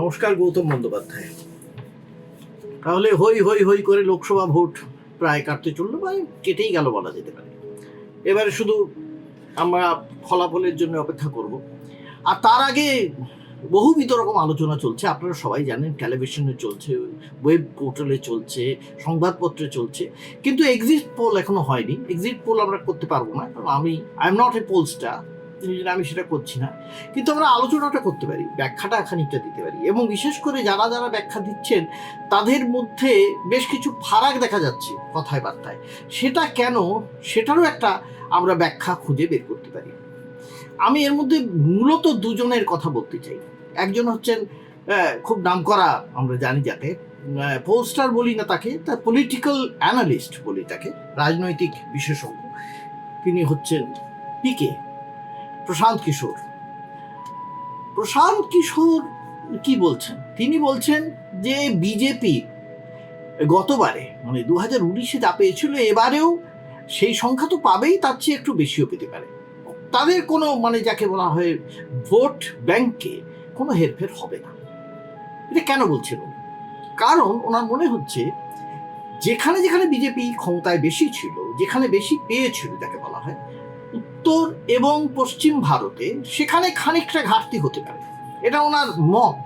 নমস্কার, গৌতম বন্দ্যোপাধ্যায়। তাহলে হই হই হই করে লোকসভা ভোট প্রায় কাটতে চলল বা কেটেই গেল বলা যেতে পারে। এবারে শুধু আমরা ফলাফলের জন্য অপেক্ষা করব। আর তার আগে বহুবিধ রকম আলোচনা চলছে, আপনারা সবাই জানেন টেলিভিশনে চলছে ওয়েব পোর্টালে চলছে, সংবাদপত্রে চলছে। কিন্তু এক্সিট পোল এখনও হয়নি। এক্সিট পোল আমরা করতে পারব না, কারণ আমি I am not a pollster আমি সেটা করছি না। কিন্তু আমরা আলোচনাটা করতে পারি, ব্যাখ্যাটা খানিকটা দিতে পারি এবং বিশেষ করে যারা যারা ব্যাখ্যা দিচ্ছেন, তাদের মধ্যে বেশ কিছু ফারাক দেখা যাচ্ছে কথায় বার্তায়। সেটা কেন? সেটারও একটা আমরা ব্যাখ্যা খুঁজে বের করতে পারি। আমি এর মধ্যে মূলত দুজনের কথা বলতে চাই। একজন হচ্ছেন খুব নামকরা, আমরা জানি যাকে পোস্টার বলি না তাকে, তার পলিটিক্যাল অ্যানালিস্ট বলি তাকে, রাজনৈতিক বিশেষজ্ঞ। তিনি হচ্ছেন পিকে প্রশান্ত কিশোর। প্রশান্ত কিশোর কি বলছেন? তিনি বলছেন যে বিজেপি গতবারে মানে দু হাজার উনিশে যা পেয়েছিল, এবারেও সেই সংখ্যা তো পাবেই, তার চেয়ে একটু বেশিও পেতে পারে। তাদের কোনো মানে যাকে বলা হয়, ভোট ব্যাংকে কোনো হেরফের হবে না। এটা কেন বলছেন উনি? কারণ ওনার মনে হচ্ছে, যেখানে যেখানে বিজেপি ক্ষমতায় বেশি ছিল, যেখানে বেশি পেয়েছিল, যাকে বলা হয় উত্তর এবং পশ্চিম ভারতে সেখানে খানিকটা ঘাটতি হতে পারে। এটা ওনার মত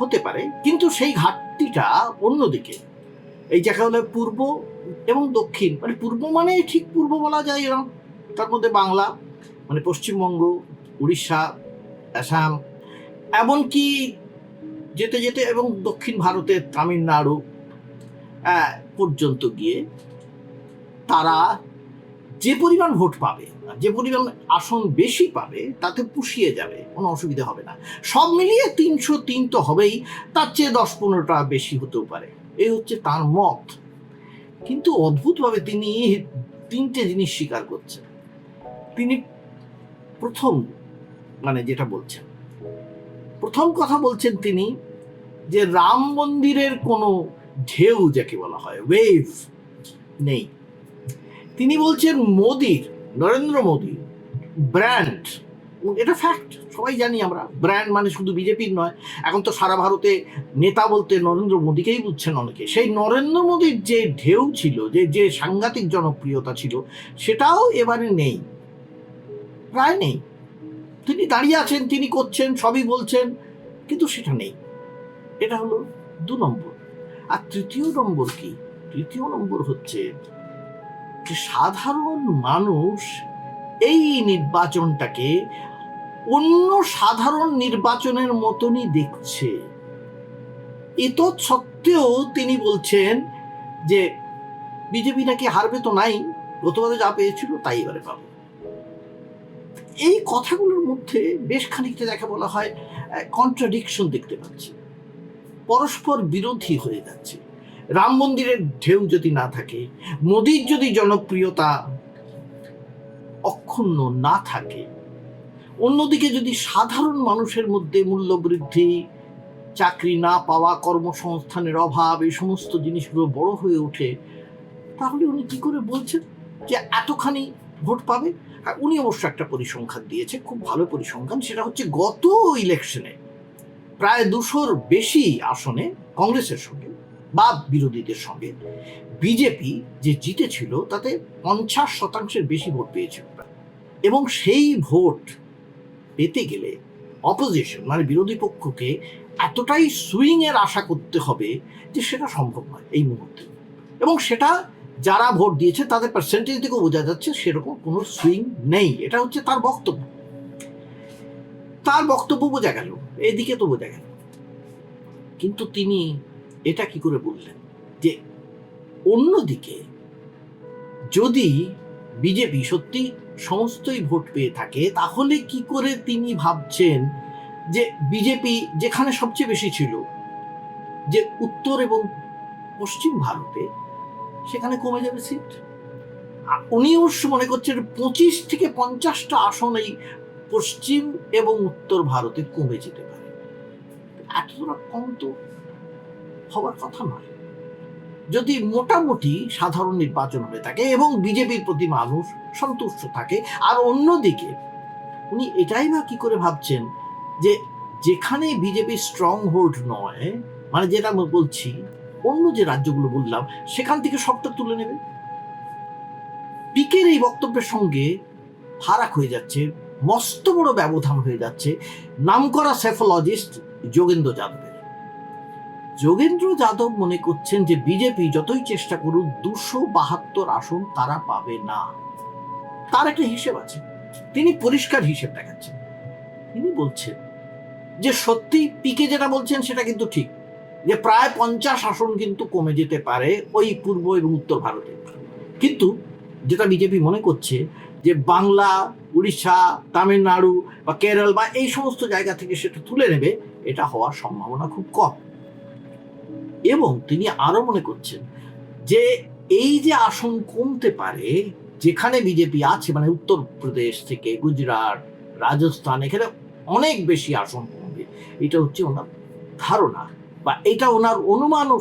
হতে পারে, কিন্তু সেই ঘাটতিটা অন্যদিকে। এই জায়গা হলো পূর্ব এবং দক্ষিণ। মানে পূর্ব মানে ঠিক পূর্ব বলা যায় এরকম তার মধ্যে বাংলা মানে পশ্চিমবঙ্গ, উড়িষ্যা, আসাম, এমনকি যেতে যেতে এবং দক্ষিণ ভারতের তামিলনাড়ু পর্যন্ত গিয়ে তারা যে পরিমাণ ভোট পাবে যে পরিমাণ আসন বেশি পাবে, তাতে পুষিয়ে যাবে, কোনো অসুবিধা হবে না। সব মিলিয়ে তিনশো তিন তো হবেই, তার চেয়ে দশ পনেরোটা বেশি হতেও পারে। এই হচ্ছে তার মত। কিন্তু অদ্ভুতভাবে তিনি তিনটে জিনিস স্বীকার করছেন। তিনি প্রথম মানে যেটা বলছেন, প্রথম কথা বলছেন তিনি যে রাম মন্দিরের কোনো ঢেউ, যাকে বলা হয় ওয়েভ নেই। তিনি বলছেন, মোদির নরেন্দ্র মোদি, ব্র্যান্ড, এটা ফ্যাক্ট সবাই জানি আমরা। ব্র্যান্ড মানে শুধু বিজেপির নয়, এখন তো সারা ভারতে নেতা বলতে নরেন্দ্র মোদীকেই বুঝছেন অনেকে। সেই নরেন্দ্র মোদীর যে ঢেউ ছিল, যে যে সাংঘাতিক জনপ্রিয়তা ছিল, সেটাও এবারে নেই। প্রায় নেই। তিনি দাঁড়িয়ে আছেন, তিনি করছেন, সবই বলছেন, কিন্তু সেটা নেই। এটা হলো দু নম্বর। আর তৃতীয় নম্বর কি? তৃতীয় নম্বর হচ্ছে যে সাধারণ মানুষ এই নির্বাচনটাকে অন্য সাধারণ নির্বাচনের মতনই দেখছে। সত্ত্বেও তিনি বলছেন যে বিজেপি নাকি হারবে তো নাই গতবারে যা পেয়েছিল তাই এবারে পাবে। এই কথাগুলোর মধ্যে বেশ খানিকটা যাকে বলা হয় কন্ট্রাডিকশন দেখতে পাচ্ছি। পরস্পর বিরোধী হয়ে যাচ্ছে। রাম মন্দিরের ঢেউ যদি না থাকে মোদির যদি জনপ্রিয়তা অক্ষুণ্ণ না থাকে, অন্যদিকে যদি সাধারণ মানুষের মধ্যে মূল্য বৃদ্ধি চাকরি না পাওয়া, কর্মসংস্থানের অভাব, এই সমস্ত জিনিসগুলো বড় হয়ে ওঠে, তাহলে উনি কি করে বলছেন যে এতখানি ভোট পাবে? আর উনি অবশ্য একটা পরিসংখ্যান দিয়েছে, খুব ভালো পরিসংখ্যান, সেটা হচ্ছে গত ইলেকশনে প্রায় দুশোর বেশি আসনে কংগ্রেসের সঙ্গে। বা বিরোধীদের সঙ্গে। বিজেপি যে জিতেছিল, তাতে পঞ্চাশ শতাংশের বেশি ভোট পেয়েছিল। এবং সেই ভোট পেতে গেলে অপোজিশন মানে বিরোধী পক্ষকে এতটাই সুইং এর আশা করতে হবে যে সেটা সম্ভব নয় এই মুহূর্তে। এবং সেটা যারা ভোট দিয়েছে, তাদের পার্সেন্টেজ থেকেও বোঝা যাচ্ছে সেরকম কোনো সুইং নেই। এটা হচ্ছে তার বক্তব্য। তার বক্তব্য বোঝা গেল, এদিকে তো বোঝা গেল। কিন্তু তিনি এটা কি করে বললেন? যে অন্যদিকে যদি বিজেপি সত্যি সমস্তই ভোট পেয়ে থাকে, তাহলে কি করে তিনি ভাবছেন যে বিজেপি যেখানে সবচেয়ে বেশি ছিল, যে উত্তর এবং পশ্চিম ভারতে সেখানে কমে যাবে সিট? উনি অবশ্য মনে করছেন পঁচিশ থেকে পঞ্চাশটা আসন এই পশ্চিম এবং উত্তর ভারতে কমে যেতে পারে। এতটা কম তো। হওয়ার কথা নয়। যদি মোটামুটি সাধারণ নির্বাচন হয়ে থাকে এবং বিজেপির প্রতি মানুষ সন্তুষ্ট থাকে, আর অন্যদিকে উনি এটাই বা কি করে ভাবছেন যে যেখানে বিজেপি স্ট্রং হোল্ড নয় মানে যেটা আমি বলছি, অন্য যে রাজ্যগুলো বললাম, সেখান থেকে সবটা তুলে নেবে। পিকের এই বক্তব্যের সঙ্গে ফারাক হয়ে যাচ্ছে, মস্ত বড় ব্যবধান হয়ে যাচ্ছে। নামকরা সেফোলজিস্ট যোগেন্দ্র যাদবের। যোগেন্দ্র যাদব মনে করছেন যে বিজেপি যতই চেষ্টা করুক দুশো বাহাত্তর আসন তারা পাবে না। তার একটা হিসেব আছে। তিনি পরিষ্কার হিসেব দেখাচ্ছেন। তিনি বলছেন যে সত্যি পিকে যেটা বলছেন সেটা কিন্তু ঠিক। যে প্রায় পঞ্চাশ আসন কিন্তু কমে যেতে পারে ওই পূর্ব এবং উত্তর ভারতে। কিন্তু যেটা বিজেপি মনে করছে যে বাংলা, উড়িষ্যা, তামিলনাড়ু বা কেরল বা এই সমস্ত জায়গা থেকে সেটা তুলে নেবে, এটা হওয়ার সম্ভাবনা খুব কম। এবং তিনি আরও মনে করছেন যে এই যে আসন কমতে পারে, যেখানে বিজেপি আছে মানে উত্তরপ্রদেশ থেকে গুজরাট, রাজস্থান, এখানে অনেক বেশি আসন কমবে। এটা হচ্ছে ওনার ধারণা বা এটা ওনার অনুমানও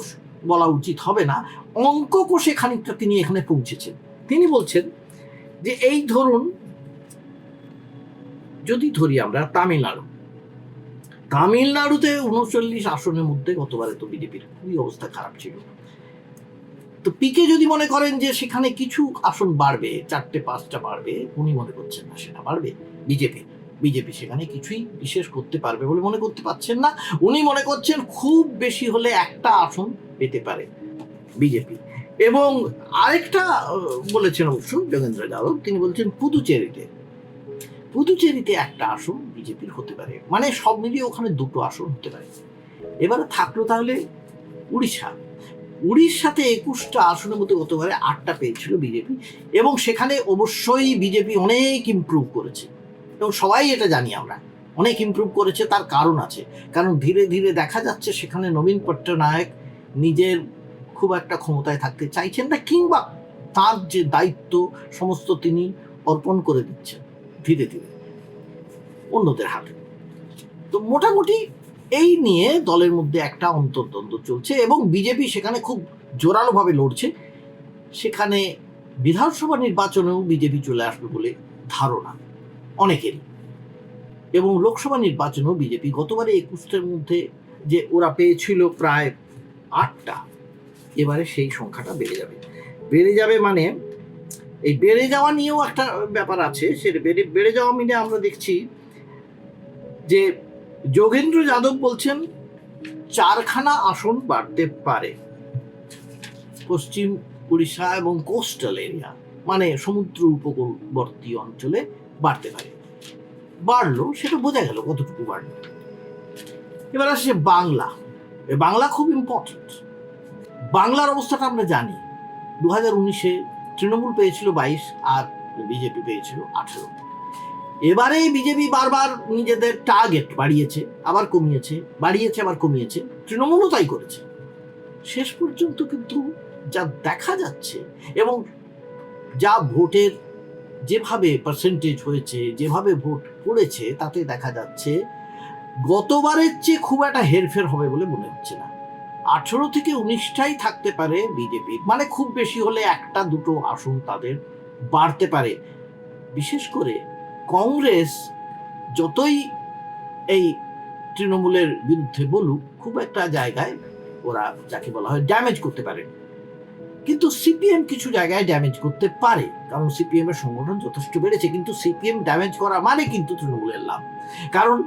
বলা উচিত হবে না। অঙ্ক কোষে খানিকটা তিনি এখানে পৌঁছেছেন। তিনি বলছেন যে এই ধরুন, যদি ধরি আমরা তামিলনাড়ু তামিলনাড়ুতে উনচল্লিশ আসনের মধ্যে গতবারে তো বিজেপির খুবই অবস্থা খারাপ ছিল। তো পিকে যদি মনে করেন যে সেখানে কিছু আসন বাড়বে, চারটে, পাঁচটা বাড়বে, উনি মনে করছেন না, সেটা বাড়বে। বিজেপি বিজেপি সেখানে কিছুই বিশেষ করতে পারবে বলে মনে করতে পারছেন না। উনি মনে করছেন খুব বেশি হলে একটা আসন পেতে পারে বিজেপি। এবং আরেকটা বলেছেন অবশ্য যোগেন্দ্র যাদব, তিনি বলছেন পুদুচেরিতে। পুদুচেরিতে একটা আসন বিজেপির হতে পারে। মানে সব মিলিয়ে ওখানে দুটো আসন হতে পারে। এবারে থাকল তাহলে উড়িষ্যা। উড়িষ্যাতে একুশটা আসনের মধ্যে হতে পারে আটটা পেয়েছিল বিজেপি এবং সেখানে অবশ্যই বিজেপি অনেক ইমপ্রুভ করেছে। এবং সবাই এটা জানি আমরা। অনেক ইমপ্রুভ করেছে, তার কারণ আছে। কারণ ধীরে ধীরে দেখা যাচ্ছে সেখানে নবীন পট্টনায়ক নিজের খুব একটা ক্ষমতায় থাকতে চাইছেন না, কিংবা তার যে দায়িত্ব, সমস্ত তিনি অর্পণ করে দিচ্ছেন। ধীরে ধীরে। অন্যদের হাতে। তো মোটামুটি এই নিয়ে দলের মধ্যে একটা অন্তর্দ্বন্দ্ব চলছে এবং বিজেপি সেখানে খুব জোরালোভাবে লড়ছে। সেখানে বিধানসভা নির্বাচনেও বিজেপি চলে আসবে বলে ধারণা অনেকেরই। এবং লোকসভা নির্বাচনেও বিজেপি গতবারে একুশটার মধ্যে যে ওরা পেয়েছিল প্রায় আটটা, এবারে সেই সংখ্যাটা বেড়ে যাবে। বেড়ে যাবে মানে এই বেড়ে যাওয়া নিয়েও একটা ব্যাপার আছে সেটা বেড়ে বেড়ে যাওয়া মিলে আমরা দেখছি যে যোগেন্দ্র যাদব বলছেন, চারখানা আসন বাড়তে পারে। পশ্চিম উড়িষ্যা এবং কোস্টাল এরিয়া মানে সমুদ্র উপকূলবর্তী অঞ্চলে বাড়তে পারে। বাড়লো, সেটা বোঝা গেল কতটুকু বাড়লো। এবার আসছে বাংলা। বাংলা খুব ইম্পর্টেন্ট বাংলার অবস্থাটা আমরা জানি। দু হাজার উনিশে তৃণমূল পেয়েছিল বাইশ আর বিজেপি পেয়েছিল আঠেরো। এবারে বিজেপি বারবার নিজেদের টার্গেট বাড়িয়েছে, আবার কমিয়েছে, বাড়িয়েছে, আবার কমিয়েছে। তৃণমূলও তাই করেছে। শেষ পর্যন্ত কিন্তু যা দেখা যাচ্ছে এবং যা ভোটের যেভাবে পার্সেন্টেজ হয়েছে, যেভাবে ভোট পড়েছে, তাতে দেখা যাচ্ছে গতবারের চেয়ে খুব একটা হেরফের হবে বলে মনে হচ্ছে না। আঠেরো থেকে উনিশটাই থাকতে পারে বিজেপি। মানে খুব বেশি হলে একটা, দুটো আসন তাদের বাড়তে পারে। বিশেষ করে কংগ্রেস যতই এই তৃণমূলের বিরুদ্ধে বলুক, খুব একটা জায়গায় ওরা যাকে বলা হয় ড্যামেজ করতে পারে। কিন্তু সিপিএম কিছু জায়গায় ড্যামেজ করতে পারে, কারণ সিপিএম এর সংগঠন যথেষ্ট বেড়েছে, কিন্তু সিপিএম ড্যামেজ করা মানে কিন্তু তৃণমূলের লাভ। কারণ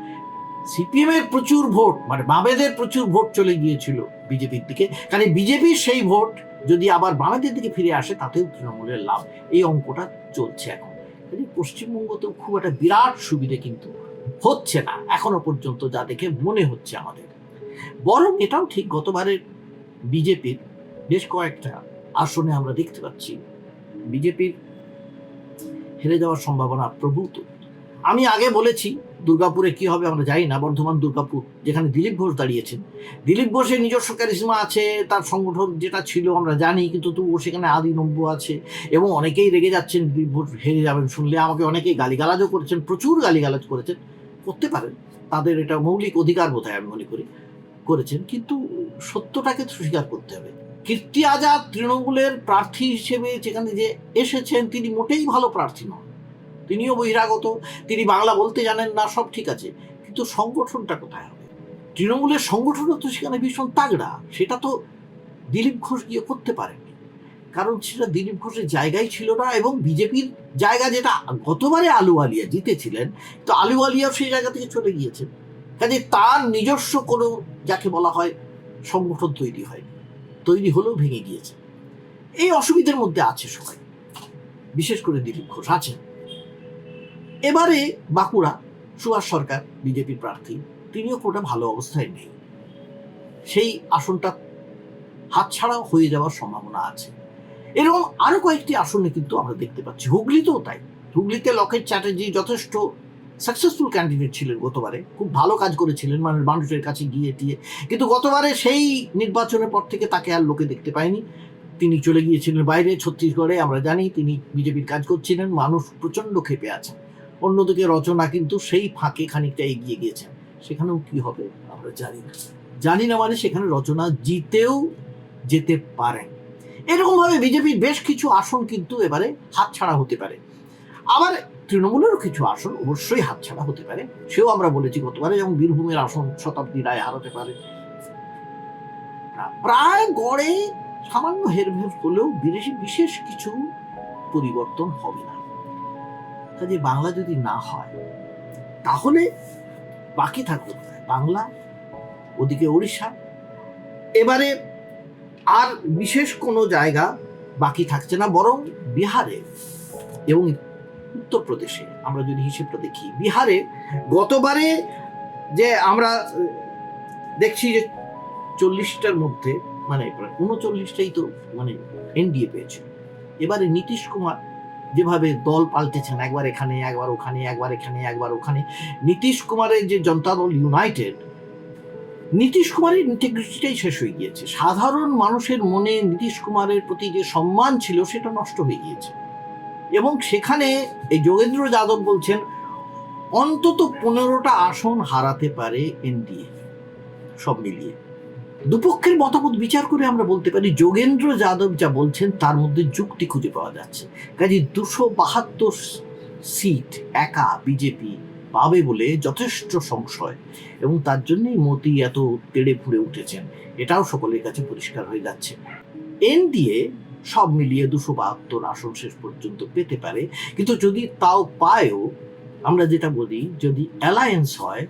সিপিএম এর প্রচুর ভোট মানে বামেদের প্রচুর ভোট চলে গিয়েছিল। বিজেপির দিকে। কারণ বিজেপির সেই ভোট যদি আবার বামেদের দিকে ফিরে আসে, তাতেও তৃণমূলের লাভ। এই অঙ্কটা চলছে এখন। পশ্চিমবঙ্গতেও খুব একটা বিরাট সুবিধে কিন্তু হচ্ছে না, এখনও পর্যন্ত যা দেখে মনে হচ্ছে আমাদের। বরং এটাও ঠিক, গতবারের বিজেপির বেশ কয়েকটা আসনে আমরা দেখতে পাচ্ছি। বিজেপির হেরে যাওয়ার সম্ভাবনা প্রভূত। আমি আগে বলেছি দুর্গাপুরে কি হবে আমরা জানি না, বর্ধমান, দুর্গাপুর, যেখানে দিলীপ ঘোষ দাঁড়িয়েছেন। দিলীপ ঘোষের নিজস্ব ক্যারিজমা আছে, তার সংগঠন যেটা ছিল আমরা জানি, কিন্তু তবুও সেখানে আদি নব্য আছে, এবং অনেকেই রেগে যাচ্ছেন, দিলীপ ঘোষ হেরে যাবেন শুনলে। আমাকে অনেকেই গালিগালাজও করেছেন, প্রচুর গালিগালাজ করেছেন, করতে পারেন। তাদের এটা মৌলিক অধিকার বোধ আমি মনে করি, করেছেন, কিন্তু সত্যটাকে স্বীকার করতে হবে। কীর্তি আজাদ তৃণমূলের প্রার্থী হিসেবে যেখানে যে এসেছেন, তিনি মোটেই ভালো প্রার্থী নন। তিনিও বহিরাগত, তিনি বাংলা বলতে জানেন না, সব ঠিক আছে। কিন্তু সংগঠনটা কোথায় হবে? তৃণমূলের সংগঠনও তো সেখানে ভীষণ তাগড়া, সেটা তো দিলীপ ঘোষ গিয়ে করতে পারেনি। কারণ সেটা দিলীপ ঘোষের জায়গাই ছিল না এবং বিজেপির জায়গা যেটা, গতবারে আলু আলিয়া জিতেছিলেন, তো আলু আলিয়াও সেই জায়গা থেকে চলে গিয়েছেন। কাজে তার নিজস্ব কোনো, যাকে বলা হয়, সংগঠন তৈরি হয়নি। তৈরি হলেও ভেঙে গিয়েছে। এই অসুবিধার মধ্যে আছে সবাই। বিশেষ করে দিলীপ ঘোষ আছেন। এবারে বাঁকুড়া, সুভাষ সরকার, বিজেপির প্রার্থী, তিনিও কোটা ভালো অবস্থায় নেই। সেই আসনটা হাতছাড়া হয়ে যাওয়ার সম্ভাবনা আছে। এরকম আরও কয়েকটি আসনে কিন্তু আমরা দেখতে পাচ্ছি। হুগলিতেও তাই। হুগলিতে লকেট চ্যাটার্জি যথেষ্ট সাকসেসফুল ক্যান্ডিডেট ছিলেন গতবারে। খুব ভালো কাজ করেছিলেন মানে মানুষের কাছে গিয়ে টিয়ে। কিন্তু গতবারে সেই নির্বাচনের পর থেকে তাকে আর লোকে দেখতে পায়নি। তিনি চলে গিয়েছিলেন বাইরে, ছত্তিশগড়ে, আমরা জানি, তিনি বিজেপির কাজ করছিলেন, মানুষ প্রচণ্ড ক্ষেপে আছেন। অন্যদিকে রচনা কিন্তু সেই ফাঁকে খানিকটা এগিয়ে গিয়েছেন সেখানেও কি হবে আমরা জানি না। জানি না মানে সেখানে রচনা জিতেও যেতে পারেন এরকম ভাবে বিজেপির বেশ কিছু আসন কিন্তু এবারে হাতছাড়া হতে পারে। আবার তৃণমূলেরও কিছু আসন অবশ্যই হাতছাড়া হতে পারে। সেও আমরা বলেছি গতবারে যেমন বীরভূমের আসন শতাব্দী রায় হারাতে পারে, প্রায় গড়ে সামান্য হেরফের হলেও বিদেশি বিশেষ কিছু পরিবর্তন হবে না। কাজে বাংলা যদি না হয়, তাহলে বাকি কোথায়? বাংলা, ওদিকে ওড়িশা। এবারে আর বিশেষ কোনো জায়গা বাকি থাকছে না, বরং বিহারে এবং উত্তরপ্রদেশে। আমরা যদি হিসেবটা দেখি, বিহারে গতবারে যে আমরা দেখছি যে চল্লিশটার মধ্যে মানে উনচল্লিশটাই তো মানে এনডিএ পেয়েছে। এবারে নীতিশ কুমার যেভাবে দল পাল্টেছেন, একবার এখানে, একবার ওখানে, একবার এখানে, একবার ওখানে, নীতিশ কুমারের যে জনতা দল ইউনাইটেড, নীতিশ কুমারের ইন্টিগ্রিটিটাই শেষ হয়ে গিয়েছে। সাধারণ মানুষের মনে নীতিশ কুমারের প্রতি যে সম্মান ছিল, সেটা নষ্ট হয়ে গিয়েছে। এবং সেখানে এই যোগেন্দ্র যাদব বলছেন, অন্তত পনেরোটা আসন হারাতে পারে এনডিএ, সব মিলিয়ে। দুপক্ষের মতামত বিচার করে আমরা বলতে পারি, যোগেন্দ্র যাদব যা বলছেন তার মধ্যে যুক্তি খুঁজে পাওয়া যাচ্ছে। কাজে দুশো বাহাত্তর সিট একা বিজেপি পাবে বলে যথেষ্ট সংশয় এবং তার জন্যই মতি এত তেড়ে ফুড়ে উঠেছেন। এটাও সকলের কাছে পরিষ্কার হয়ে যাচ্ছে। এনডিএ সব মিলিয়ে দুশো বাহাত্তর আসন শেষ পর্যন্ত পেতে পারে। কিন্তু যদি তাও পায়ও, আমরা যেটা বলি, যদি অ্যালায়েন্স হয়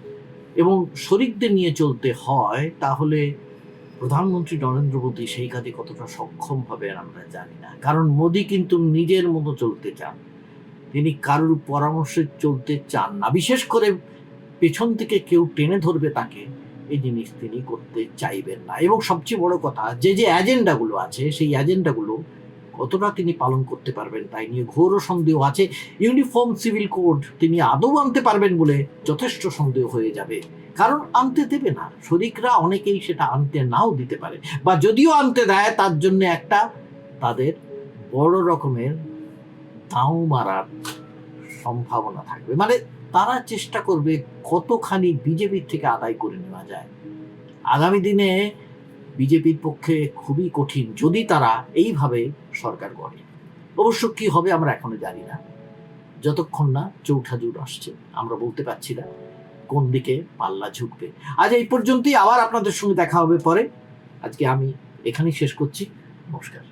এবং শরিকদের নিয়ে চলতে হয়, তাহলে প্রধানমন্ত্রী নরেন্দ্র মোদী সেই কাজে কতটা সক্ষম হবে আমরা জানি না। কারণ মোদী কিন্তু নিজের মতো চলতে চান। তিনি কারোর পরামর্শে চলতে চান না। বিশেষ করে পেছন থেকে কেউ টেনে ধরবে তাকে, এই জিনিস তিনি করতে চাইবেন না। এবং সবচেয়ে বড় কথা, যে যে এজেন্ডাগুলো আছে, সেই এজেন্ডাগুলো কতটা তিনি পালন করতে পারবেন তাই নিয়ে ঘোর সন্দেহ আছে। ইউনিফর্ম সিভিল কোড তিনি আদৌ আনতে পারবেন বলে যথেষ্ট সন্দেহ হয়ে যাবে। কারণ আনতে দেবে না। শরিকরা অনেকেই সেটা আনতে নাও দিতে পারে। বা যদিও আনতে দেয়, তার জন্য একটা তাদের বড় রকমের দাও মারার সম্ভাবনা থাকবে। মানে তারা চেষ্টা করবে কতখানি বিজেপির থেকে আদায় করে নেওয়া যায়। আগামী দিনে বিজেপির পক্ষে খুবই কঠিন যদি তারা এইভাবে সরকার গড়ে। অবশ্য কি হবে আমরা এখনও জানি না। যতক্ষণ না চৌঠা জুট আসছে, আমরা বলতে পারছি না কোন দিকে পাল্লা ঝুঁকবে। আজ এই পর্যন্তই, আবার আপনাদের সঙ্গে দেখা হবে পরে। আজকে আমি এখানেই শেষ করছি। নমস্কার।